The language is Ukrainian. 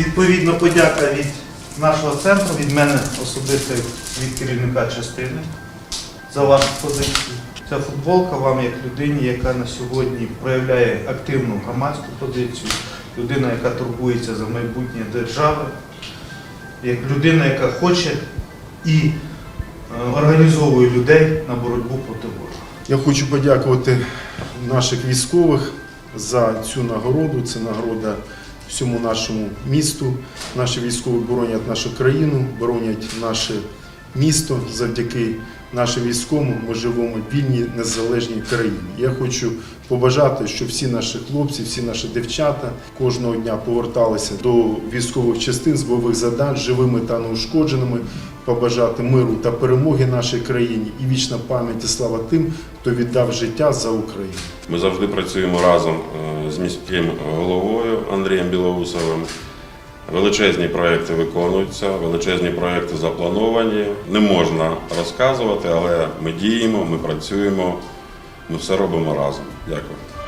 Відповідно, подяка від нашого центру, від мене особисто від керівника частини за вашу позицію. Ця футболка вам як людині, яка на сьогодні проявляє активну громадську позицію, людина, яка турбується за майбутнє держави, як людина, яка хоче і е, організовує людей на боротьбу проти ворога. Я хочу подякувати наших військових за цю нагороду. Це нагорода всьому нашому місту. Наші військові боронять нашу країну, боронять наше місто. Завдяки нашим військовим ми живемо в вільній незалежній країні. Я хочу побажати, щоб всі наші хлопці, всі наші дівчата кожного дня поверталися до військових частин з бойових завдань живими та неушкодженими. Побажати миру та перемоги нашій країні і вічна пам'ять і слава тим, хто віддав життя за Україну. Ми завжди працюємо разом е, з міським головою Андрієм Білоусовим. Величезні проекти виконуються, величезні проекти заплановані. Не можна розказувати, але ми діємо, ми працюємо, ми все робимо разом. Дякую.